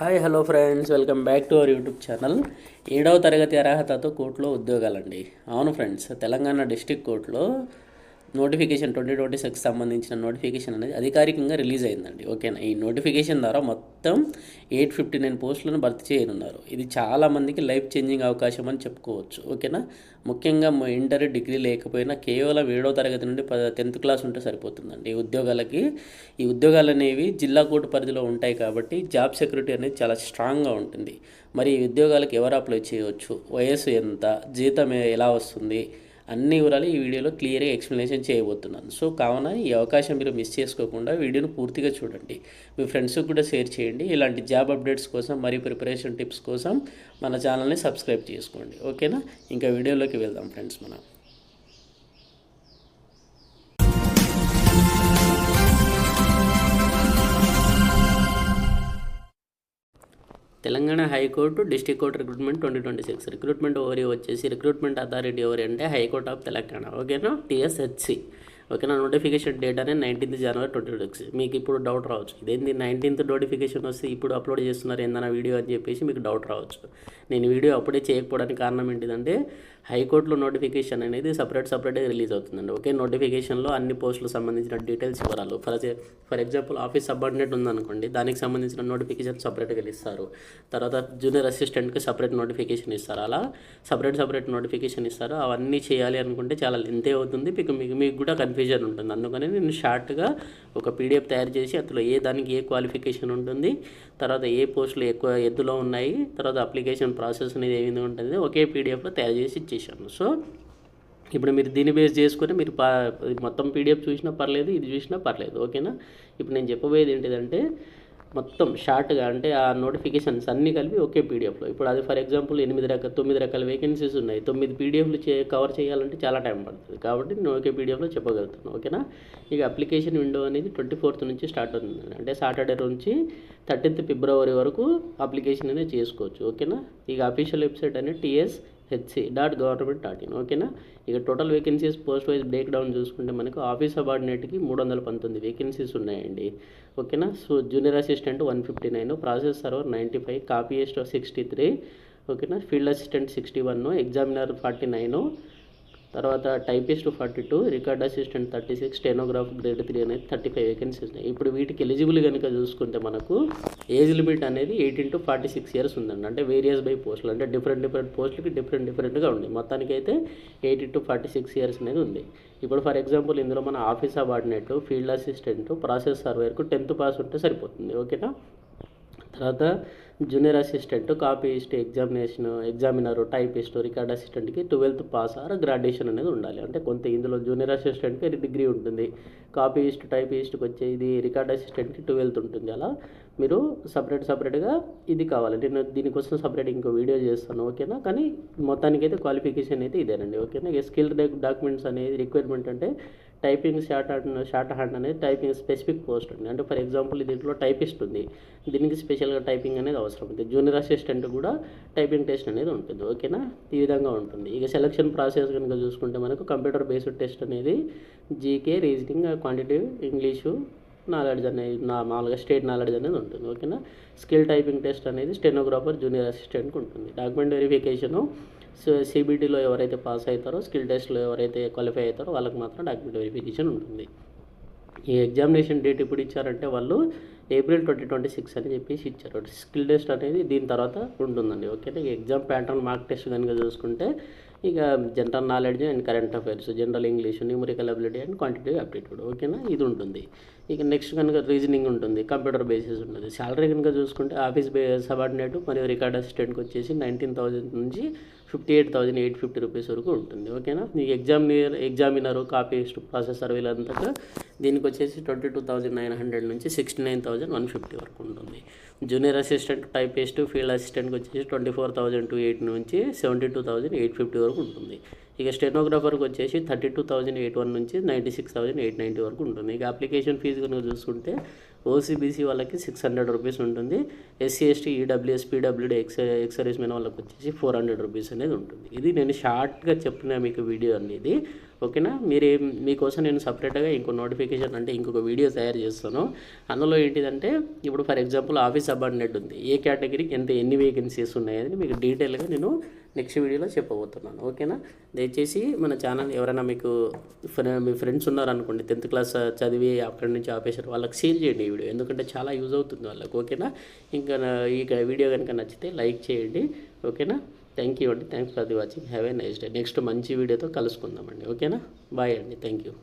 Hi hello friends. Welcome back to our YouTube channel. ఏడవ తరగతి అర్హతతో కోర్టులో ఉద్యోగాలండి. అవును ఫ్రెండ్స్ తెలంగాణ డిస్టిక్ కోర్టులో నోటిఫికేషన్ ట్వంటీ ట్వంటీ సిక్స్ సంబంధించిన నోటిఫికేషన్ అనేది అధికారికంగా రిలీజ్ అయిందండి. ఓకేనా? ఈ నోటిఫికేషన్ ద్వారా మొత్తం ఎయిట్ ఫిఫ్టీ నైన్ పోస్టులను భర్తీ చేయనున్నారు. ఇది చాలా మందికి లైఫ్ చేంజింగ్ అవకాశం అని చెప్పుకోవచ్చు. ఓకేనా? ముఖ్యంగా ఇంటర్ డిగ్రీ లేకపోయినా కేవలం ఏడవ తరగతి నుండి ప టెన్త్ క్లాస్ ఉంటే సరిపోతుందండి. ఈ ఉద్యోగాలకి ఈ ఉద్యోగాలు అనేవి జిల్లా కోర్టు పరిధిలో ఉంటాయి కాబట్టి జాబ్ సెక్యూరిటీ అనేది చాలా స్ట్రాంగ్గా ఉంటుంది. మరి ఈ ఉద్యోగాలకు ఎవరు అప్లై చేయవచ్చు? వయసు ఎంత? జీతం ఎలా వస్తుంది? అన్ని వివరాలు ఈ వీడియోలో క్లియర్గా ఎక్స్ప్లెనేషన్ చేయబోతున్నాను. సో కావున ఈ అవకాశం మీరు మిస్ చేసుకోకుండా వీడియోను పూర్తిగా చూడండి. మీ ఫ్రెండ్స్కి కూడా షేర్ చేయండి. ఇలాంటి జాబ్ అప్డేట్స్ కోసం మరియు ప్రిపరేషన్ టిప్స్ కోసం మన ఛానల్ని సబ్స్క్రైబ్ చేసుకోండి. ఓకేనా ఇంకా వీడియోలోకి వెళ్దాం ఫ్రెండ్స్ మనం. Telangana high court district court recruitment twenty twenty six. Recruitment ovary వచ్చేసి రిక్రూట్మెంట్ అథారిటీ ఎవరి అంటే హైకోర్ట్ ఆఫ్ తెలంగాణ. ఓకేనా? టీఎస్హెచ్సి. ఓకేనా నోటిఫికేషన్ డేట్ అనేది నైన్టీన్త్ జనవరి ట్వంటీ సిక్స్. మీకు ఇప్పుడు డౌట్ రావచ్చు. ఇదేంది? నైన్టీన్త్ నోటిఫికేషన్ వస్తే ఇప్పుడు అప్లోడ్ చేస్తున్నారు ఏందన్న వీడియో అని చెప్పేసి మీకు డౌట్ రావచ్చు. నేను వీడియో అప్పుడే చేయకపోవడానికి కారణం ఏంటిదంటే హైకోర్టులో నోటిఫికేషన్ అనేది సపరేట్ సపరేట్గా రిలీజ్ అవుతుందండి. ఓకే నోటిఫికేషన్లో అన్ని పోస్టులకు సంబంధించిన details ఇవ్వరాలు for for example office subordinate ఉందనుకోండి దానికి సంబంధించిన నోటిఫికేషన్ సపరేట్గా ఇస్తారు. తర్వాత జూనియర్ అసిస్టెంట్కి సపరేట్ నోటిఫికేషన్ ఇస్తారు. అలా సపరేట్ సపరేట్ నోటిఫికేషన్ ఇస్తారు. అవన్నీ చేయాలి అనుకుంటే చాలా లెంతే అవుతుంది. మీకు మీకు మీకు కూడా కన్ఫ్యూజన్ ఉంటుంది. అందుకని నేను షార్ట్గా ఒక పీడిఎఫ్ తయారు చేసి అందులో ఏ దానికి ఏ క్వాలిఫికేషన్ ఉంటుంది తర్వాత ఏ పోస్టులు ఎక్కువ ఎత్తులో ఉన్నాయి తర్వాత అప్లికేషన్ ప్రాసెస్ అనేది ఏ ఉంటుంది ఒకే పీడిఎఫ్లో తయారు చేసి ఇచ్చేసాను సో ఇప్పుడు మీరు దీన్ని బేస్ చేసుకుని మీరు పా మొత్తం పీడిఎఫ్ చూసినా పర్లేదు ఇది చూసినా పర్లేదు ఓకేనా? ఇప్పుడు నేను చెప్పబోయేది ఏంటిదంటే మొత్తం షార్ట్గా అంటే ఆ నోటిఫికేషన్స్ అన్నీ కలిపి ఒకే పీడిఎఫ్లో. ఇప్పుడు అది ఫర్ ఎగ్జాంపుల్ ఎనిమిది రకాల తొమ్మిది రకాల వేకెన్సీస్ ఉన్నాయి. తొమ్మిది పీడిఎఫ్లు చే కవర్ చేయాలంటే చాలా టైం పడుతుంది. కాబట్టి నేను ఒకే పీడిఎఫ్లో చెప్పగలుగుతాను ఓకేనా? ఇక అప్లికేషన్ విండో అనేది ట్వంటీ ఫోర్త్ నుంచి స్టార్ట్ అవుతుంది. అంటే సాటర్డే నుంచి థర్టీన్త్ ఫిబ్రవరి వరకు అప్లికేషన్ అనేది చేసుకోవచ్చు ఓకేనా? ఇక అఫీషియల్ వెబ్సైట్ అనేది TS HC dot government dot in. ఓకేనా? ఇక total vacancies post wise break down చూసుకుంటే మనకు ఆఫీస్ అబార్డినేట్కి మూడు వందల పంతొమ్మిది వేకెన్సీస్ ఉన్నాయండి. ఓకేనా? So junior assistant one fifty nine process server ninety five copyist sixty three ఓకేనా? Field assistant sixty one examiner forty nine తర్వాత typist forty two record assistant thirty six stenograph grade three అనేది thirty five vacancies ఉన్నాయి. ఇప్పుడు వీటికి eligible కనుక చూసుకుంటే మనకు age limit అనేది eighteen to forty six years ఉందండి. అంటే వేరియస్ బై పోస్టులు అంటే డిఫరెంట్ డిఫరెంట్ పోస్టులకి డిఫరెంట్ డిఫరెంట్గా ఉంది మొత్తానికి అయితే eighteen to forty six years అనేది ఉంది. ఇప్పుడు ఫర్ ఎగ్జాంపుల్ ఇందులో మన office subordinate field assistant process సర్వేర్కు tenth pass ఉంటే సరిపోతుంది. ఓకేనా తర్వాత junior assistant copyist examination examiner typist record అసిస్టెంట్కి twelfth pass or graduation అనేది ఉండాలి. అంటే కొంత ఇందులో జూనియర్ అసిస్టెంట్కి డిగ్రీ ఉంటుంది. కాపీస్ట్ టైపిస్ట్కి వచ్చే ఇది రికార్డ్ అసిస్టెంట్కి ట్వెల్త్ ఉంటుంది. అలా మీరు సపరేట్ సపరేట్గా ఇది కావాలి. నేను దీనికోసం సపరేట్ ఇంకో వీడియో చేస్తాను. ఓకేనా? కానీ మొత్తానికి అయితే క్వాలిఫికేషన్ అయితే ఇదేనండి. ఓకేనా? ఇక స్కిల్ డాక్యుమెంట్స్ అనేది రిక్వైర్మెంట్ అంటే typing short hand short hand అనేది టైపింగ్ స్పెసిఫిక్ పోస్ట్ ఉంది అంటే ఫర్ ఎగ్జాంపుల్ దీంట్లో టైపిస్ట్ ఉంది. దీనికి స్పెషల్గా టైపింగ్ అనేది అవసరం ఉంది. జూనియర్ అసిస్టెంట్ కూడా టైపింగ్ టెస్ట్ అనేది ఉంటుంది. ఓకేనా? ఈ విధంగా ఉంటుంది. ఇక సెలక్షన్ ప్రాసెస్ కనుక చూసుకుంటే మనకు కంప్యూటర్ బేస్డ్ టెస్ట్ అనేది GK reasoning quantity English knowledge అనేది నా మామూలుగా స్టేట్ నాలెడ్జ్ అనేది ఉంటుంది ఓకేనా? స్కిల్ టైపింగ్ టెస్ట్ అనేది స్టెనోగ్రాఫర్ జూనియర్ అసిస్టెంట్కి ఉంటుంది. డాక్యుమెంట్ వెరిఫికేషను సో సిబిటీలో ఎవరైతే పాస్ అవుతారో స్కిల్ టెస్ట్లో ఎవరైతే క్వాలిఫై అవుతారో వాళ్ళకి మాత్రం డాక్యుమెంట్ వెరిఫికేషన్ ఉంటుంది. ఈ ఎగ్జామినేషన్ డేట్ ఎప్పుడు ఇచ్చారంటే వాళ్ళు ఏప్రిల్ ట్వంటీ ట్వంటీ సిక్స్ అని చెప్పేసి ఇచ్చారు. స్కిల్ టెస్ట్ అనేది దీని తర్వాత ఉంటుందండి. ఓకేనా ఎగ్జామ్ ప్యాటర్న్ మార్క్ టెస్ట్ కనుక చూసుకుంటే ఇక general knowledge and current affairs general English numerical ability and quantitative aptitude. ఓకేనా? ఇది ఉంటుంది. ఇక నెక్స్ట్ కనుక రీజనింగ్ ఉంటుంది. కంప్యూటర్ బేసిస్ ఉంటుంది. శాలరీ కనుక చూసుకుంటే ఆఫీస్ బే సబార్డినేట్ మరియు రికార్డ్ అసిస్టెంట్కి వచ్చేసి నైన్టీన్ థౌజండ్ నుంచి fifty eight thousand eight fifty rupees వరకు ఉంటుంది. ఓకేనా? మీకు ఎగ్జామినర్ ఎగ్జామినర్ కాపీస్ట్ ప్రాసెసర్ వీళ్ళంతా దీనికి వచ్చేసి twenty two thousand nine hundred నుంచి sixty nine thousand one fifty వరకు ఉంటుంది. జూనియర్ అసిస్టెంట్ టైపిస్ట్ ఫీల్డ్ అసిస్టెంట్కి వచ్చేసి twenty four thousand two eight నుంచి seventy two thousand eight fifty వరకు ఉంటుంది. ఇక స్టెనోగ్రాఫర్కి వచ్చేసి thirty two thousand eight one నుంచి ninety six thousand eight ninety వరకు ఉంటుంది. ఇక అప్లికేషన్ ఫీజు కనుక చూసుకుంటే ఓసీబీసీ వాళ్ళకి సిక్స్ హండ్రెడ్ రూపీస్ ఉంటుంది SC ST EWS PWD ex ex servicemen వాళ్ళకి వచ్చేసి ఫోర్ హండ్రెడ్ రూపీస్ అనేది ఉంటుంది. ఇది నేను షార్ట్గా చెప్పిన మీకు వీడియో అనేది. ఓకేనా? మీరు మీకోసం నేను సపరేట్గా ఇంకో నోటిఫికేషన్ అంటే ఇంకొక వీడియో తయారు చేస్తాను. అందులో ఏంటిదంటే ఇప్పుడు ఫర్ ఎగ్జాంపుల్ ఆఫీస్ సబార్డినేట్ ఉంది. ఏ కేటగిరీకి ఎంత ఎన్ని వేకెన్సీస్ ఉన్నాయని మీకు డీటెయిల్గా నేను నెక్స్ట్ వీడియోలో చెప్పబోతున్నాను. ఓకేనా? దయచేసి మన ఛానల్ ఎవరైనా మీకు మీ ఫ్రెండ్స్ ఉన్నారనుకోండి టెన్త్ క్లాస్ చదివి అక్కడి నుంచి ఆపేశారు వాళ్ళకి షేర్ చేయండి ఈ వీడియో. ఎందుకంటే చాలా యూజ్ అవుతుంది వాళ్ళకి. ఓకేనా? ఇంకా ఈ వీడియో కనుక నచ్చితే లైక్ చేయండి. ఓకేనా? థ్యాంక్ యూ అండి thanks for the watching have a nice day next మంచి వీడియోతో కలుసుకుందామండి ఓకేనా బాయ్ అండి థ్యాంక్ యూ